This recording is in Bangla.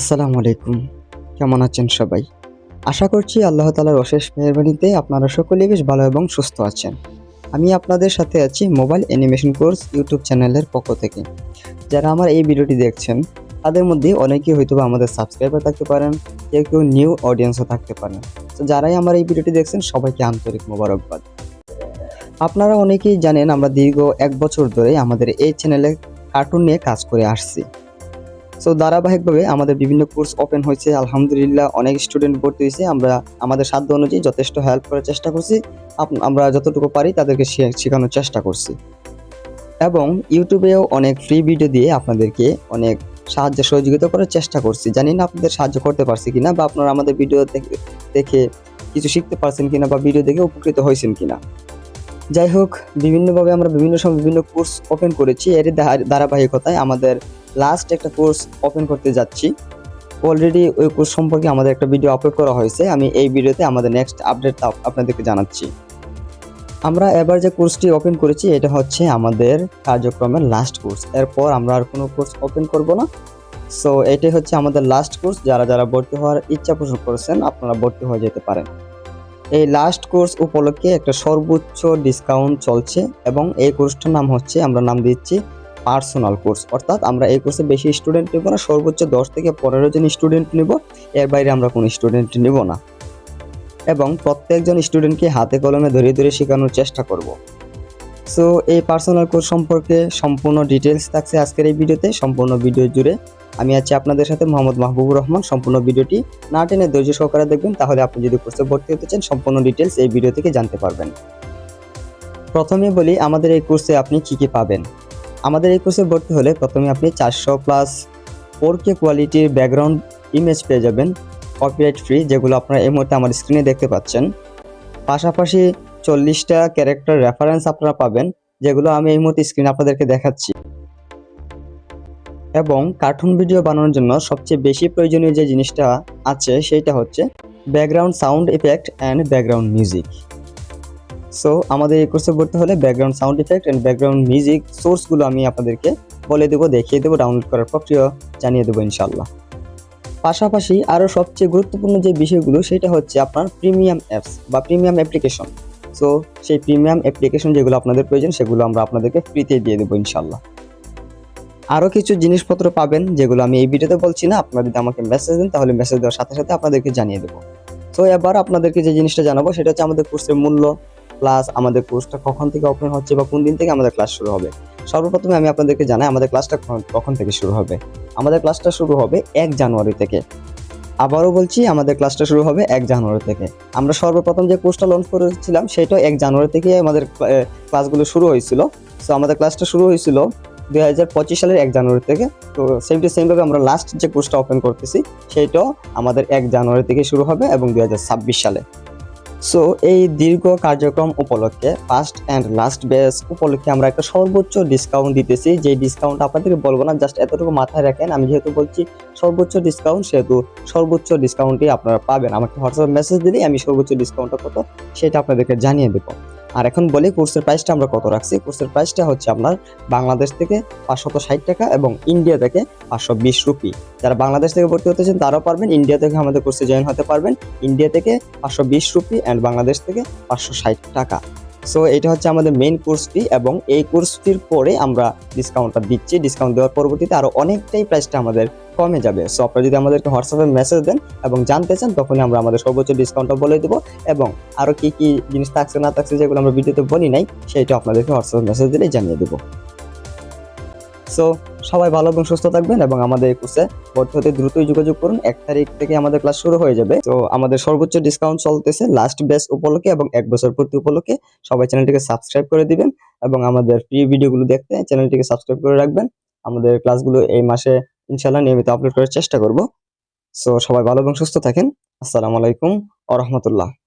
আসসালামু আলাইকুম। কেমন আছেন সবাই? আশা করছি আল্লাহ তালার অশেষ মেহরবানিতে আপনারা সকলেই বেশ ভালো এবং সুস্থ আছেন। আমি আপনাদের সাথে আছি মোবাইল অ্যানিমেশন কোর্স ইউটিউব চ্যানেলের পক্ষ থেকে। যারা আমার এই ভিডিওটি দেখছেন, তাদের মধ্যে অনেকেই হয়তো আমাদের সাবস্ক্রাইবার থাকতে পারেন, কেউ কেউ নিউ অডিয়েন্সও থাকতে পারেন। তো যারাই আমার এই ভিডিওটি দেখছেন, সবাইকে আন্তরিক মোবারকবাদ। আপনারা অনেকেই জানেন আমরা দীর্ঘ এক বছর ধরে আমাদের এই চ্যানেলে কার্টুন নিয়ে কাজ করে আসছি। সো ধারাবাহিকভাবে আমাদের বিভিন্ন কোর্স ওপেন হয়েছে। আলহামদুলিল্লাহ, অনেক স্টুডেন্ট ভর্তি হয়েছে। আমরা, আমাদের সাধ্য অনুযায়ী যথেষ্ট হেল্প করার চেষ্টা করছি। আমরা যতটুকু পারি তাদেরকে শেখানোর চেষ্টা করছি। এবং ইউটিউবেও অনেক ফ্রি ভিডিও দিয়ে আপনাদেরকে অনেক সাহায্য, সহযোগিতা করার চেষ্টা করছি। জানি না আপনাদের সাহায্য করতে পারছি কিনা বা আপনারা আমাদের ভিডিও দেখে দেখে কিছু শিখতে পারছেন কিনা বা ভিডিও দেখে উপকৃত হয়েছেন কিনা। যাই হোক, বিভিন্নভাবে আমরা বিভিন্ন সময় বিভিন্ন কোর্স ওপেন করেছি। এর ধারাবাহিকতায় আমাদের লাস্ট একটা কোর্স ওপেন করতে যাচ্ছি। অলরেডি ওই কোর্স সম্পর্কে আমাদের একটা ভিডিও আপলোড করা হয়েছে। আমি এই ভিডিওতে আমাদের নেক্সট আপডেট আপনাদেরকে জানাচ্ছি। আমরা এবার যে কোর্সটি ওপেন করেছি, এটা হচ্ছে আমাদের কার্যক্রমের লাস্ট কোর্স এরপর আমরা আর কোনো কোর্স ওপেন করব না। সো এটাই হচ্ছে আমাদের লাস্ট কোর্স যারা যারা ভর্তি হওয়ার ইচ্ছা পোষণ করেছেন, আপনারা ভর্তি হয়ে যেতে পারেন। এই লাস্ট কোর্স উপলক্ষে একটা সর্বোচ্চ ডিসকাউন্ট চলছে এবং এই কোর্সটার নাম হচ্ছে, আমরা নাম দিচ্ছি পার্সোনাল কোর্স অর্থাৎ আমরা এই কোর্সে বেশি স্টুডেন্ট নেব না, সর্বোচ্চ দশ থেকে পনেরো জন স্টুডেন্ট নেব, এর বাইরে আমরা কোনো স্টুডেন্ট নেব না। এবং প্রত্যেকজন স্টুডেন্টকে হাতে কলমে ধরে ধরে শেখানোর চেষ্টা করব। সো এই পার্সোনাল কোর্স সম্পর্কে সম্পূর্ণ ডিটেলস থাকছে আজকের এই ভিডিওতে, সম্পূর্ণ ভিডিও জুড়ে আমি আছি আপনাদের সাথে মোহাম্মদ মাহবুবুর রহমান। সম্পূর্ণ ভিডিওটি না টেনে ধৈর্য সহকারে দেখবেন, তাহলে আপনি যদি কোর্সে ভর্তি হতে চান, সম্পূর্ণ ডিটেলস এই ভিডিও থেকে জানতে পারবেন। প্রথমে বলি, আমাদের এই কোর্সে আপনি কী কী পাবেন? আমাদের এই কোর্সে ভর্তি হলে প্রথমে আপনি চারশো প্লাস ফোর কে কোয়ালিটির ব্যাকগ্রাউন্ড ইমেজ পেয়ে যাবেন কপিরাইট ফ্রি যেগুলো আপনারা এই মুহূর্তে আমার স্ক্রিনে দেখতে পাচ্ছেন। পাশাপাশি চল্লিশটা ক্যারেক্টার রেফারেন্স আপনারা পাবেন, যেগুলো আমি এই মুহূর্তে স্ক্রিনে আপনাদেরকে দেখাচ্ছি। এবং কার্টুন ভিডিও বানানোর জন্য সবচেয়ে বেশি প্রয়োজনীয় যে জিনিসটা আছে সেটা হচ্ছে background sound effect and background music so আমাদের এই কোর্সে ভর্তি হলে background sound effect and background music সোর্সগুলো আমি আপনাদেরকে বলে দেবো, দেখিয়ে দেবো ডাউনলোড করার প্রক্রিয়া জানিয়ে দেবো ইনশাল্লাহ পাশাপাশি আরও সবচেয়ে গুরুত্বপূর্ণ যে বিষয়গুলো, সেটা হচ্ছে আপনার প্রিমিয়াম অ্যাপস বা প্রিমিয়াম অ্যাপ্লিকেশন সো সেই প্রিমিয়াম অ্যাপ্লিকেশন যেগুলো আপনাদের প্রয়োজন, সেগুলো আমরা আপনাদেরকে ফ্রিতে দিয়ে দেবো ইনশাল্লাহ আরও কিছু জিনিসপত্র পাবেন, যেগুলো আমি এই ভিডিওতে বলছি না, আপনারা যদি আমাকে মেসেজ দেন, তাহলে মেসেজ দেওয়ার সাথে সাথে আপনাদেরকে জানিয়ে দেবো। তো এবার আপনাদেরকে যে জিনিসটা জানাব, সেটা হচ্ছে আমাদের কোর্সের মূল্য প্লাস আমাদের কোর্সটা কখন থেকে ওপেন হচ্ছে বা কোন দিন থেকে আমাদের ক্লাস শুরু হবে? সর্বপ্রথমে আমি আপনাদেরকে জানাই, আমাদের ক্লাসটা কখন- থেকে শুরু হবে? আমাদের ক্লাসটা শুরু হবে এক জানুয়ারি থেকে। আবারও বলছি, আমাদের ক্লাসটা শুরু হবে এক জানুয়ারি থেকে। আমরা সর্বপ্রথম যে কোর্সটা লঞ্চ করেছিলাম, সেটা এক জানুয়ারি থেকে আমাদের ক্লাসগুলো শুরু হয়েছিল। সো আমাদের ক্লাসটা শুরু হয়েছিল দুই হাজার পঁচিশ সালের এক জানুয়ারি থেকে। তো সেম টু সেমভাবে আমরা লাস্ট যে কোর্সটা ওপেন করতেছি সেইটাও আমাদের এক জানুয়ারি থেকে শুরু হবে এবং দুই হাজার ছাব্বিশ সালে। সো এই দীর্ঘ কার্যক্রম উপলক্ষে ফার্স্ট অ্যান্ড লাস্ট বেস উপলক্ষে আমরা একটা সর্বোচ্চ ডিসকাউন্ট দিতেছি। যে ডিসকাউন্ট আপনাদেরকে বলব না জাস্ট এতটুকু মাথায় রাখেন। আমি যেহেতু বলছি সর্বোচ্চ ডিসকাউন্ট সেহেতু সর্বোচ্চ ডিসকাউন্টই আপনারা পাবেন। আমাকে হোয়াটসঅ্যাপ মেসেজ দিলেই আমি সর্বোচ্চ ডিসকাউন্টটা কত, সেটা আপনাদেরকে জানিয়ে দেবো। আর এখন বলি, কোর্সের প্রাইসটা আমরা কত রাখছি? কোর্সের প্রাইসটা হচ্ছে আপনার বাংলাদেশ থেকে পাঁচশত ষাট টাকা এবং ইন্ডিয়া থেকে পাঁচশো বিশ রুপি যারা বাংলাদেশ থেকে ভর্তি হতে চান, তারাও পারবেন। ইন্ডিয়া থেকে আমাদের কোর্সে জয়েন হতে পারবেন। ইন্ডিয়া থেকে পাঁচশো বিশ রুপি অ্যান্ড বাংলাদেশ থেকে পাঁচশো ষাট টাকা। সো এটা হচ্ছে আমাদের মেইন কোর্স ফি এবং এই কোর্স ফির পরে আমরা ডিসকাউন্টটা দিচ্ছি। ডিসকাউন্ট দেওয়ার পরবর্তীতে আরও অনেকটাই প্রাইসটা আমাদের কমে যাবে। সো আপনারা যদি আমাদেরকে হোয়াটসঅ্যাপে মেসেজ দেন এবং জানতে চান, তখনই আমরা আমাদের সর্বোচ্চ ডিসকাউন্টটা বলে দেবো এবং আরও কি কি জিনিস থাকছে, না থাকছে যেগুলো আমরা ভিডিওতে বলি নাই সেটা আপনাদেরকে হোয়াটসঅ্যাপে মেসেজ দিলে জানিয়ে দেবো। সো সবাই ভালো এবং সুস্থ থাকবেন এবং আমাদের কোর্সে ভর্তি হতে দ্রুতই যোগাযোগ করুন। এক তারিখ থেকে আমাদের ক্লাস শুরু হয়ে যাবে। তো আমাদের সর্বোচ্চ ডিসকাউন্ট চলতেছে লাস্ট বেস উপলক্ষে এবং এক বছর পূর্তি উপলক্ষে। সবাই চ্যানেলটিকে সাবস্ক্রাইব করে দিবেন এবং আমাদের প্রি ভিডিওগুলো দেখতে চ্যানেলটিকে সাবস্ক্রাইব করে রাখবেন। আমাদের ক্লাসগুলো এই মাসে ইনশাল্লাহ নিয়মিত আপলোড করার চেষ্টা করব। সো সবাই ভালো এবং সুস্থ থাকেন। আসসালামু আলাইকুম আ রহমতুল্লাহ।